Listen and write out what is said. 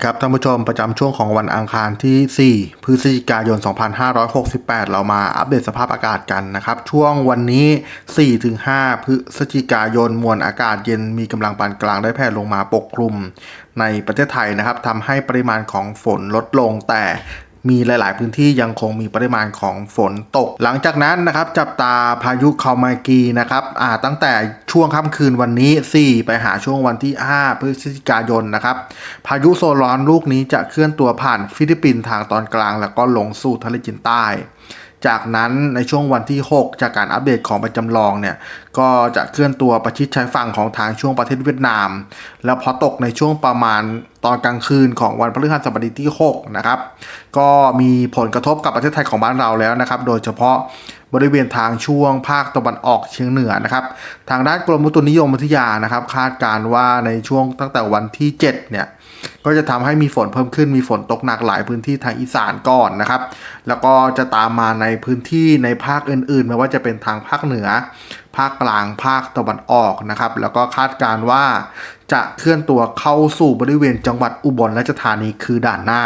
ดีครับท่านผู้ชมประจำช่วงของวันอังคารที่ 4 พฤศจิกายน 2568 เรามาอัปเดตสภาพอากาศกันนะครับ ช่วงวันนี้ 4-5 พฤศจิกายนมวลอากาศเย็นมีกำลังปานกลางได้แผ่ลงมาปกคลุม ในประเทศไทยนะครับทำให้ปริมาณของฝนลดลงแต่มีหลาย ๆ พื้นที่ยังคงมีปริมาณของฝนตก หลังจากนั้นนะครับ จับตาพายุคามากีนะครับอ่าตั้งแต่ช่วงค่ำคืนวันนี้ 4 ไปหาช่วงวันที่ 5 พฤศจิกายนนะครับ พายุโซนร้อนลูกนี้จะเคลื่อนตัวผ่านฟิลิปปินส์ทางตอนกลาง แล้วก็ลงสู่ทะเลจีนใต้ จากนั้นในช่วงวันที่ 6 จากการอัปเดตของประจำลองเนี่ย ก็จะเคลื่อนตัวประชิดชายฝั่งของทางช่วงประเทศเวียดนาม แล้วพอตกในช่วงประมาณตอนกลางคืนของวันพฤหัสบดีที่ 6 นะครับ ก็มีผลกระทบกับประเทศไทยของบ้านเราแล้วนะครับ โดยเฉพาะ บริเวณทางช่วงภาคตะวันออกเฉียงเหนือนะครับ ทางด้านกรมอุตุนิยมวิทยานะครับ คาดการว่าในช่วงตั้งแต่วันที่ 7 เนี่ยก็จะทำให้มีฝนเพิ่มขึ้นมีฝนตกหนักหลายพื้นที่ทางอีสานก่อนนะครับ แล้วก็จะตามมาในพื้นที่ในภาคอื่นๆ ไม่ว่าจะเป็นทางภาคเหนือ ภาคกลางภาคตะวันออกนะครับ แล้วก็คาดการว่าจะเคลื่อนตัวเข้าสู่บริเวณจังหวัดอุบลราชธานีคือด่านหน้า